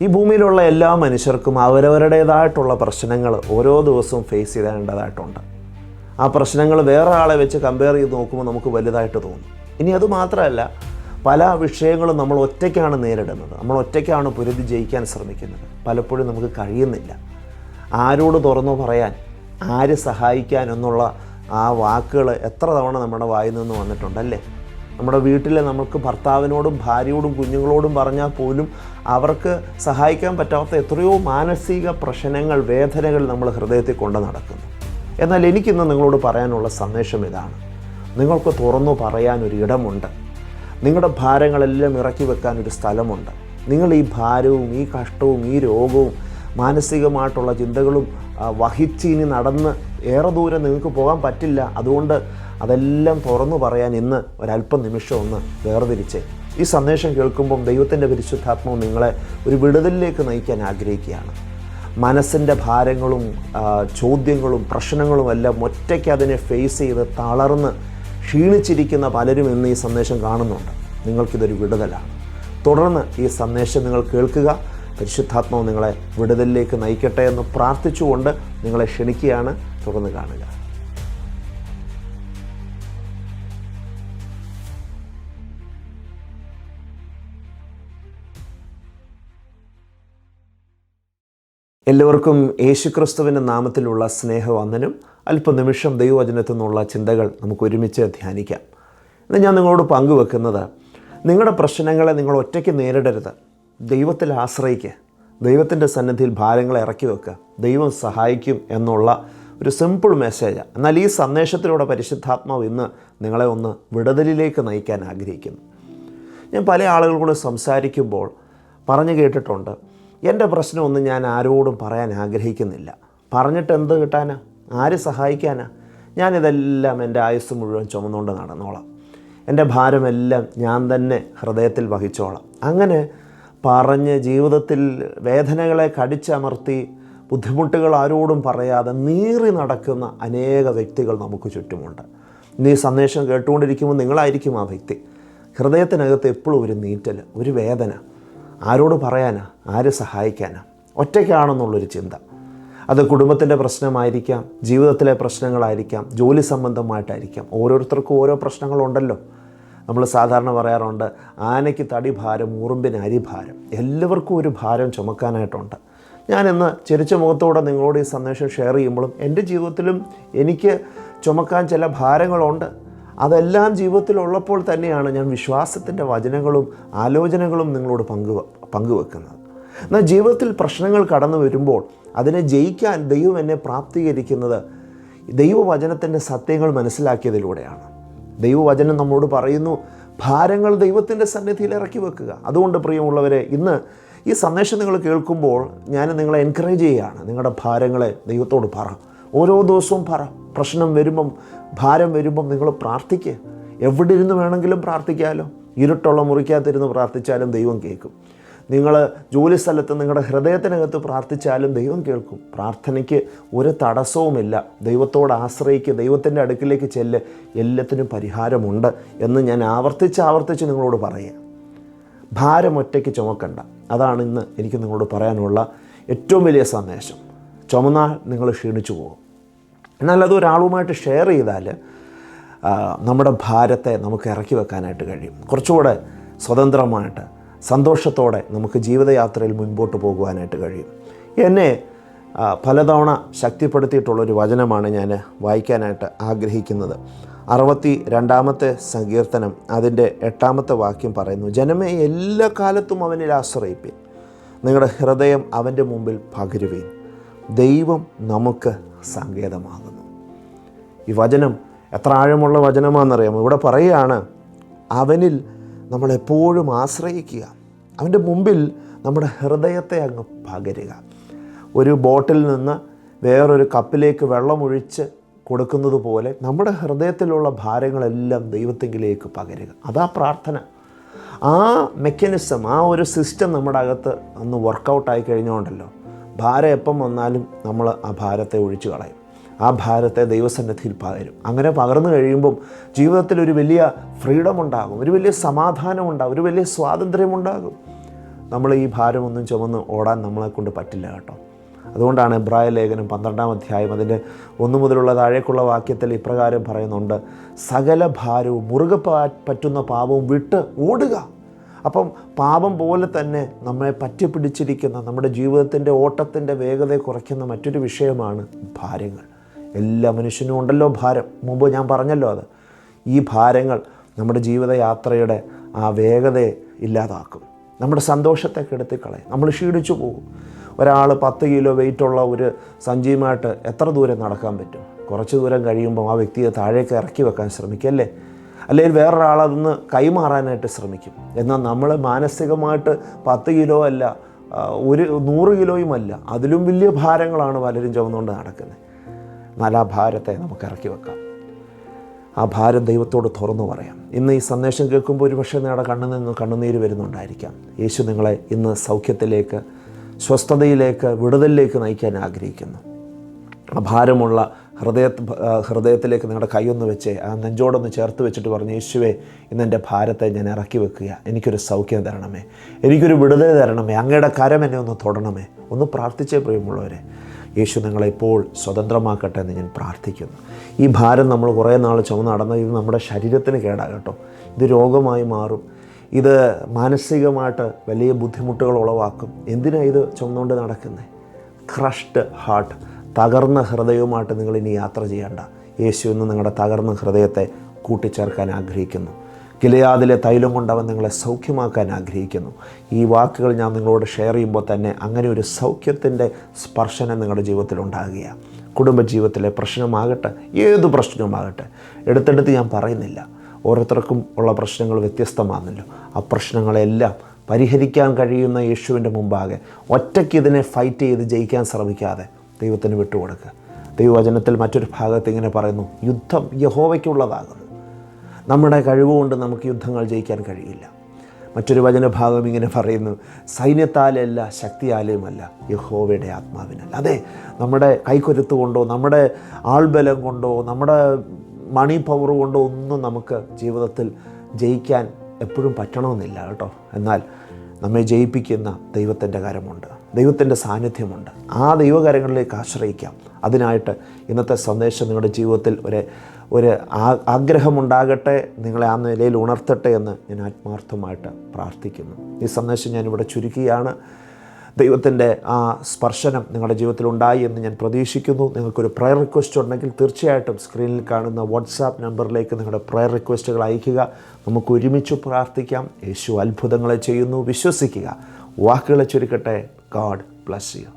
ഈ ഭൂമിയിലുള്ള എല്ലാ മനുഷ്യർക്കും അവരവരുടേതായിട്ടുള്ള പ്രശ്നങ്ങൾ ഓരോ ദിവസവും ഫേസ് ചെയ്യേണ്ടതായിട്ടുണ്ട് ആ പ്രശ്നങ്ങൾ വേറെ ആളെ വെച്ച് കമ്പയർ ചെയ്ത് നോക്കുമ്പോൾ നമുക്ക് വലുതായിട്ട് തോന്നും. ഇനി അത് മാത്രമല്ല പല വിഷയങ്ങളും നമ്മൾ ഒറ്റയ്ക്കാണ് നേരിടുന്നത്. നമ്മൾ ഒറ്റയ്ക്കാണ് പൊരുതി ജയിക്കാൻ ശ്രമിക്കുന്നത്. പലപ്പോഴും നമുക്ക് കഴിയുന്നില്ല. ആരോട് തുറന്നു പറയാൻ ആര് സഹായിക്കാൻ എന്നുള്ള ആ വാക്കുകൾ എത്ര തവണ നമ്മുടെ വായിൽ നിന്ന് വന്നിട്ടുണ്ടല്ലേ? നമ്മുടെ വീട്ടിലെ നമുക്ക് ഭർത്താവിനോടും ഭാര്യയോടും കുഞ്ഞുങ്ങളോടും പറഞ്ഞാൽ പോലും അവർക്ക് സഹായിക്കാൻ പറ്റാത്ത എത്രയോ മാനസിക പ്രശ്നങ്ങൾ വേദനകൾ നമ്മൾ ഹൃദയത്തിൽ കൊണ്ട് നടക്കുന്നു. എന്നാൽ എനിക്കിന്ന് നിങ്ങളോട് പറയാനുള്ള സന്ദേശം ഇതാണ്. നിങ്ങൾക്ക് തുറന്നു പറയാൻ ഒരു ഇടമുണ്ട്. നിങ്ങളുടെ ഭാരങ്ങളെല്ലാം ഇറക്കി വെക്കാൻ ഒരു സ്ഥലമുണ്ട്. നിങ്ങൾ ഈ ഭാരവും ഈ കഷ്ടവും ഈ രോഗവും മാനസികമായിട്ടുള്ള ചിന്തകളും വഹിച്ച് ഇനി നടന്ന് ഏറെ ദൂരം നിങ്ങൾക്ക് പോകാൻ പറ്റില്ല. അതുകൊണ്ട് അതെല്ലാം തുറന്നു പറയാൻ ഇന്ന് ഒരല്പം നിമിഷം ഒന്ന് വേർതിരിച്ച്. ഈ സന്ദേശം കേൾക്കുമ്പം ദൈവത്തിന്റെ പരിശുദ്ധാത്മാവ് നിങ്ങളെ ഒരു വിടുതലിലേക്ക് നയിക്കാൻ ആഗ്രഹിക്കുകയാണ്. മനസ്സിന്റെ ഭാരങ്ങളും ചോദ്യങ്ങളും പ്രശ്നങ്ങളും എല്ലാം ഒറ്റയ്ക്ക് അതിനെ ഫേസ് ചെയ്ത് തളർന്ന് ക്ഷീണിച്ചിരിക്കുന്ന പലരും ഇന്ന് ഈ സന്ദേശം കാണുന്നുണ്ട്. നിങ്ങൾക്കിതൊരു വിടുതലാണ്. തുടർന്ന് ഈ സന്ദേശം നിങ്ങൾ കേൾക്കുക. പരിശുദ്ധാത്മാവ് നിങ്ങളെ വിടുതലിലേക്ക് നയിക്കട്ടെ എന്ന് പ്രാർത്ഥിച്ചുകൊണ്ട് നിങ്ങളെ ക്ഷണിക്കുകയാണ്. തുടർന്ന് കാണുക. എല്ലാവർക്കും യേശുക്രിസ്തുവിന്റെ നാമത്തിലുള്ള സ്നേഹവന്ദനം. അല്പനിമിഷം ദൈവവചനത്തിൽ നിന്നുള്ള ചിന്തകൾ നമുക്ക് ഒരുമിച്ച് ധ്യാനിക്കാം. ഇന്ന് ഞാൻ നിങ്ങളോട് പങ്കുവെക്കുന്നത് നിങ്ങളുടെ പ്രശ്നങ്ങളെ നിങ്ങൾ ഒറ്റയ്ക്ക് നേരിടരുത്. ദൈവത്തിൽ ആശ്രയിക്കുക. ദൈവത്തിന്റെ സന്നിധിയിൽ ഭാരങ്ങളെ ഇറക്കി വെക്കുക. ദൈവം സഹായിക്കും എന്നുള്ള ഒരു സിമ്പിൾ മെസ്സേജാണ് എന്നാൽ ഈ സന്ദേശത്തിലൂടെ പരിശുദ്ധാത്മാവ് ഇന്ന് നിങ്ങളെ ഒന്ന് വിടുതലിലേക്ക് നയിക്കാൻ ആഗ്രഹിക്കുന്നു. ഞാൻ പല ആളുകളോട് സംസാരിക്കുമ്പോൾ പറഞ്ഞു കേട്ടിട്ടുണ്ട് എന്റെ പ്രശ്നമൊന്നും ഞാൻ ആരോടും പറയാൻ ആഗ്രഹിക്കുന്നില്ല. പറഞ്ഞിട്ട് എന്ത് കിട്ടാനാ? ആര് സഹായിക്കാനാ? ഞാനിതെല്ലാം എന്റെ ആയുസ് മുഴുവൻ ചുമന്നുകൊണ്ട് നടന്നോളാം. എന്റെ ഭാരമെല്ലാം ഞാൻ തന്നെ ഹൃദയത്തിൽ വഹിച്ചോളാം. അങ്ങനെ പറഞ്ഞ് ജീവിതത്തിൽ വേദനകളെ കടിച്ചമർത്തി ബുദ്ധിമുട്ടുകൾ ആരോടും പറയാതെ നീറി നടക്കുന്ന അനേക വ്യക്തികൾ നമുക്ക് ചുറ്റുമുണ്ട്. ഈ സന്ദേശം കേട്ടുകൊണ്ടിരിക്കുമ്പോൾ നിങ്ങളായിരിക്കും ആ വ്യക്തി. ഹൃദയത്തിനകത്ത് എപ്പോഴും ഒരു നീറ്റൽ ഒരു വേദന. ആരോട് പറയാനാ? ആര് സഹായിക്കാനാ? ഒറ്റയ്ക്കാണെന്നുള്ളൊരു ചിന്ത. അത് കുടുംബത്തിന്റെ പ്രശ്നമായിരിക്കാം ജീവിതത്തിലെ പ്രശ്നങ്ങളായിരിക്കാം ജോലി സംബന്ധമായിട്ടായിരിക്കാം. ഓരോരുത്തർക്കും ഓരോ പ്രശ്നങ്ങളുണ്ടല്ലോ. നമ്മൾ സാധാരണ പറയാറുണ്ട് ആനയ്ക്ക് തടി ഭാരം ഉറുമ്പിന് അരിഭാരം എല്ലാവർക്കും ഒരു ഭാരം ചുമക്കാനായിട്ടുണ്ട്. ഞാനിന്ന് ചിരിച്ച മുഖത്തോടെ നിങ്ങളോട് ഈ സന്ദേശം ഷെയർ ചെയ്യുമ്പോഴും എന്റെ ജീവിതത്തിലും എനിക്ക് ചുമക്കാൻ ചില ഭാരങ്ങളുണ്ട്. അതെല്ലാം ജീവിതത്തിലുള്ളപ്പോൾ തന്നെയാണ് ഞാൻ വിശ്വാസത്തിന്റെ വചനങ്ങളും ആലോചനകളും നിങ്ങളോട് പങ്കു പങ്കുവെക്കുന്നത് എന്നാൽ ജീവിതത്തിൽ പ്രശ്നങ്ങൾ കടന്നു വരുമ്പോൾ അതിനെ ജയിക്കാൻ ദൈവം എന്നെ പ്രാപ്തീകരിക്കുന്നത് ദൈവവചനത്തിന്റെ സത്യങ്ങൾ മനസ്സിലാക്കിയതിലൂടെയാണ്. ദൈവവചനം നമ്മോട് പറയുന്നു. ഭാരങ്ങൾ ദൈവത്തിന്റെ സന്നിധിയിൽ ഇറക്കി വെക്കുക. അതുകൊണ്ട് പ്രിയമുള്ളവരെ ഇന്ന് ഈ സന്ദേശം നിങ്ങൾ കേൾക്കുമ്പോൾ ഞാൻ നിങ്ങളെ എൻകറേജ് ചെയ്യുകയാണ്. നിങ്ങളുടെ ഭാരങ്ങളെ ദൈവത്തോട് പറ. ഓരോ ദിവസവും പറ. പ്രശ്നം വരുമ്പം ഭാരം വരുമ്പം നിങ്ങൾ പ്രാർത്ഥിക്കുക എവിടെ ഇരുന്ന് വേണമെങ്കിലും പ്രാർത്ഥിക്കാമല്ലോ ഇരുട്ടുള്ള മുറിക്കകത്തിരുന്ന് പ്രാർത്ഥിച്ചാലും ദൈവം കേൾക്കും. നിങ്ങൾ ജോലി സ്ഥലത്ത് നിങ്ങളുടെ ഹൃദയത്തിനകത്ത് പ്രാർത്ഥിച്ചാലും ദൈവം കേൾക്കും. പ്രാർത്ഥനയ്ക്ക് ഒരു തടസ്സവുമില്ല. ദൈവത്തോട് ആശ്രയിക്കുക ദൈവത്തിന്റെ അടുക്കിലേക്ക് ചെല്ല് എല്ലാത്തിനും പരിഹാരമുണ്ട് എന്ന് ഞാൻ ആവർത്തിച്ച് ആവർത്തിച്ച് നിങ്ങളോട് പറയാം. ഭാരം ഒറ്റയ്ക്ക് ചുമക്കണ്ട. അതാണ് ഇന്ന് എനിക്ക് നിങ്ങളോട് പറയാനുള്ള ഏറ്റവും വലിയ സന്ദേശം. ചുമന്നാൽ നിങ്ങൾ ക്ഷീണിച്ചു പോകും. എന്നാൽ അത് ഒരാളുമായിട്ട് ഷെയർ ചെയ്താൽ നമ്മുടെ ഭാരത്തെ നമുക്ക് ഇറക്കി വെക്കാനായിട്ട് കഴിയും. കുറച്ചുകൂടെ സ്വതന്ത്രമായിട്ട് സന്തോഷത്തോടെ നമുക്ക് ജീവിതയാത്രയിൽ മുൻപോട്ട് പോകുവാനായിട്ട് കഴിയും. എന്നെ പലതവണ ശക്തിപ്പെടുത്തിയിട്ടുള്ളൊരു വചനമാണ് ഞാൻ വായിക്കാനായിട്ട് ആഗ്രഹിക്കുന്നത്. അറുപത്തി രണ്ടാമത്തെ സങ്കീർത്തനം അതിന്റെ എട്ടാമത്തെ വാക്യം പറയുന്നു ജനമേ എല്ലാ കാലത്തും അവനിൽ ആശ്രയിപ്പിൻ. നിങ്ങളുടെ ഹൃദയം അവന്റെ മുമ്പിൽ പകരുവീൻ. ദൈവം നമുക്ക് സങ്കേതമാകുന്നു. ഈ വചനം എത്ര ആഴമുള്ള വചനമാണെന്നറിയാമോ? ഇവിടെ പറയുകയാണ് അവനിൽ നമ്മളെപ്പോഴും ആശ്രയിക്കുക. അവന്റെ മുമ്പിൽ നമ്മുടെ ഹൃദയത്തെ അങ്ങ് പകരുക. ഒരു ബോട്ടിൽ നിന്ന് വേറൊരു കപ്പിലേക്ക് വെള്ളമൊഴിച്ച് കൊടുക്കുന്നത് പോലെ നമ്മുടെ ഹൃദയത്തിലുള്ള ഭാരങ്ങളെല്ലാം ദൈവത്തെങ്കിലേക്ക് പകരുക. അതാ പ്രാർത്ഥന. ആ മെക്കാനിസം ആ ഒരു സിസ്റ്റം നമ്മുടെ അകത്ത് ഒന്ന് വർക്കൗട്ടായി കഴിഞ്ഞുകൊണ്ടല്ലോ. ഭാരം എപ്പം വന്നാലും നമ്മൾ ആ ഭാരത്തെ ഒഴിച്ചു കളയും ആ ഭാരത്തെ ദൈവസന്നിധിയിൽ പകരും. അങ്ങനെ പകർന്നു കഴിയുമ്പം ജീവിതത്തിൽ ഒരു വലിയ ഫ്രീഡം ഉണ്ടാകും ഒരു വലിയ സമാധാനം ഉണ്ടാകും ഒരു വലിയ സ്വാതന്ത്ര്യം ഉണ്ടാകും. നമ്മൾ ഈ ഭാരമൊന്നും ചുമന്ന് ഓടാൻ നമ്മളെ കൊണ്ട് പറ്റില്ല കേട്ടോ. അതുകൊണ്ടാണ് ഇബ്രായ ലേഖനം പന്ത്രണ്ടാം അധ്യായം അതിന്റെ ഒന്നു മുതലുള്ള താഴേക്കുള്ള വാക്യത്തിൽ ഇപ്രകാരം പറയുന്നുണ്ട് സകല ഭാരവും മുറുകെ പറ്റുന്ന പാപവും വിട്ട് ഓടുക. അപ്പം പാപം പോലെ തന്നെ നമ്മളെ പറ്റിപ്പിടിച്ചിരിക്കുന്ന നമ്മുടെ ജീവിതത്തിന്റെ ഓട്ടത്തിന്റെ വേഗത കുറയ്ക്കുന്ന മറ്റൊരു വിഷയമാണ് ഭാരങ്ങൾ. എല്ലാ മനുഷ്യനും ഉണ്ടല്ലോ ഭാരം. മുമ്പ് ഞാൻ പറഞ്ഞല്ലോ അത്. ഈ ഭാരങ്ങൾ നമ്മുടെ ജീവിതയാത്രയുടെ ആ വേഗതയെ ഇല്ലാതാക്കും. നമ്മുടെ സന്തോഷത്തെ കെടുത്തിക്കളയും നമ്മൾ ക്ഷീണിച്ചു പോകും. ഒരാൾ പത്ത് കിലോ വെയിറ്റുള്ള ഒരു സഞ്ചിയുമായിട്ട് എത്ര ദൂരം നടക്കാൻ പറ്റും? കുറച്ച് ദൂരം കഴിയുമ്പോൾ ആ വ്യക്തിയെ താഴേക്ക് ഇറക്കി വെക്കാൻ ശ്രമിക്കല്ലേ അല്ലെങ്കിൽ വേറൊരാൾ അതൊന്ന് കൈമാറാനായിട്ട് ശ്രമിക്കും. എന്നാൽ നമ്മൾ മാനസികമായിട്ട് പത്ത് കിലോ അല്ല ഒരു നൂറ് കിലോയുമല്ല അതിലും വലിയ ഭാരങ്ങളാണ് പലരും ചുമന്നുകൊണ്ട് നടക്കുന്നത്. എന്നാൽ ആ ഭാരത്തെ നമുക്ക് ഇറക്കി വെക്കാം. ആ ഭാരം ദൈവത്തോട് തുറന്നു പറയാം. ഇന്ന് ഈ സന്ദേശം കേൾക്കുമ്പോൾ ഒരുപക്ഷെ നിങ്ങളുടെ കണ്ണിൽ നിന്ന് കണ്ണുനീര് വരുന്നുണ്ടായിരിക്കാം. യേശു നിങ്ങളെ ഇന്ന് സൗഖ്യത്തിലേക്ക് സ്വസ്ഥതയിലേക്ക് വിടുതലിലേക്ക് നയിക്കാൻ ആഗ്രഹിക്കുന്നു. ഭാരമുള്ള ഹൃദയ ഹൃദയത്തിലേക്ക് നിങ്ങളുടെ കൈയൊന്ന് വെച്ച് ആ നെഞ്ചോടൊന്ന് ചേർത്ത് വെച്ചിട്ട് പറഞ്ഞു യേശുവേ ഇന്ന് എന്റെ ഭാരത്തെ ഞാൻ ഇറക്കി വെക്കുക. എനിക്കൊരു സൗഖ്യം തരണമേ. എനിക്കൊരു വിടുതൽ തരണമേ. അങ്ങയുടെ കരം എന്നെ ഒന്ന് തൊടണമേ. ഒന്ന് പ്രാർത്ഥിച്ചേ പ്രിയമുള്ളവരെ. യേശു നിങ്ങളെ ഇപ്പോൾ സ്വതന്ത്രമാക്കട്ടെ എന്ന് ഞാൻ പ്രാർത്ഥിക്കുന്നു. ഈ ഭാരം നമ്മൾ കുറേ നാൾ ചുമന്ന് നടന്ന ഇത് നമ്മുടെ ശരീരത്തിന് കേടാ കേട്ടോ. ഇത് രോഗമായി മാറും. ഇത് മാനസികമായിട്ട് വലിയ ബുദ്ധിമുട്ടുകൾ ഉളവാക്കും. എന്തിനാണ് ഇത് ചുമന്നുകൊണ്ട് നടക്കുന്നത് ക്രഷ്ഡ് ഹാർട്ട് തകർന്ന ഹൃദയവുമായിട്ട് നിങ്ങൾ ഇനി യാത്ര ചെയ്യേണ്ട. യേശു ഇന്ന് നിങ്ങളുടെ തകർന്ന ഹൃദയത്തെ കൂട്ടിച്ചേർക്കാൻ ആഗ്രഹിക്കുന്നു. ഗിലയാദിലെ തൈലം കൊണ്ട് അവൻ നിങ്ങളെ സൗഖ്യമാക്കാൻ ആഗ്രഹിക്കുന്നു. ഈ വാക്കുകൾ ഞാൻ നിങ്ങളോട് ഷെയർ ചെയ്യുമ്പോൾ തന്നെ അങ്ങനെ ഒരു സൗഖ്യത്തിന്റെ സ്പർശനം നിങ്ങളുടെ ജീവിതത്തിൽ ഉണ്ടാകുകയാണ് കുടുംബജീവിതത്തിലെ പ്രശ്നമാകട്ടെ ഏത് പ്രശ്നവുമാകട്ടെ എടുത്തെടുത്ത് ഞാൻ പറയുന്നില്ല. ഓരോരുത്തർക്കും ഉള്ള പ്രശ്നങ്ങൾ വ്യത്യസ്തമാണല്ലോ. ആ പ്രശ്നങ്ങളെല്ലാം പരിഹരിക്കാൻ കഴിയുന്ന യേശുവിന്റെ മുമ്പാകെ ഒറ്റയ്ക്ക് ഇതിനെ ഫൈറ്റ് ചെയ്ത് ജയിക്കാൻ ശ്രമിക്കാതെ ദൈവത്തിന് വിട്ടുകൊടുക്കുക. ദൈവവചനത്തിൽ മറ്റൊരു ഭാഗത്ത് ഇങ്ങനെ പറയുന്നു യുദ്ധം യഹോവയ്ക്കുള്ളതാകുന്നു. നമ്മുടെ കഴിവുകൊണ്ട് നമുക്ക് യുദ്ധങ്ങൾ ജയിക്കാൻ കഴിയില്ല. മറ്റൊരു വചനഭാഗം ഇങ്ങനെ പറയുന്നു സൈന്യത്താലല്ല ശക്തിയാലുമല്ല യഹോവയുടെ ആത്മാവിനല്ല. അതെ നമ്മുടെ കൈക്കൊരുത്ത് കൊണ്ടോ നമ്മുടെ ആൾബലം കൊണ്ടോ നമ്മുടെ മണി പവർ കൊണ്ടോ ഒന്നും നമുക്ക് ജീവിതത്തിൽ ജയിക്കാൻ എപ്പോഴും പറ്റണമെന്നില്ല കേട്ടോ. എന്നാൽ നമ്മെ ജയിപ്പിക്കുന്ന ദൈവത്തിന്റെ കരമുണ്ട്. ദൈവത്തിന്റെ സാന്നിധ്യമുണ്ട്. ആ ദൈവകാര്യങ്ങളിലേക്ക് ആശ്രയിക്കാം. അതിനായിട്ട് ഇന്നത്തെ സന്ദേശം നിങ്ങളുടെ ജീവിതത്തിൽ ഒരു ഒരു ആഗ്രഹമുണ്ടാകട്ടെ നിങ്ങളെ ആ നിലയിൽ ഉണർത്തട്ടെ എന്ന് ഞാൻ ആത്മാർത്ഥമായിട്ട് പ്രാർത്ഥിക്കുന്നു. ഈ സന്ദേശം ഞാനിവിടെ ചുരുക്കിയാണ് ദൈവത്തിന്റെ ആ സ്പർശനം നിങ്ങളുടെ ജീവിതത്തിൽ ഉണ്ടായി എന്ന് ഞാൻ പ്രതീക്ഷിക്കുന്നു. നിങ്ങൾക്കൊരു പ്രയർ റിക്വസ്റ്റ് ഉണ്ടെങ്കിൽ തീർച്ചയായിട്ടും സ്ക്രീനിൽ കാണുന്ന വാട്സാപ്പ് നമ്പറിലേക്ക് നിങ്ങളുടെ പ്രയർ റിക്വസ്റ്റുകൾ അയയ്ക്കുക. നമുക്ക് ഒരുമിച്ച് പ്രാർത്ഥിക്കാം. യേശു അത്ഭുതങ്ങളെ ചെയ്യുന്നു. വിശ്വസിക്കുക. വാക്കുകളെ ചുരുക്കട്ടെ. God bless you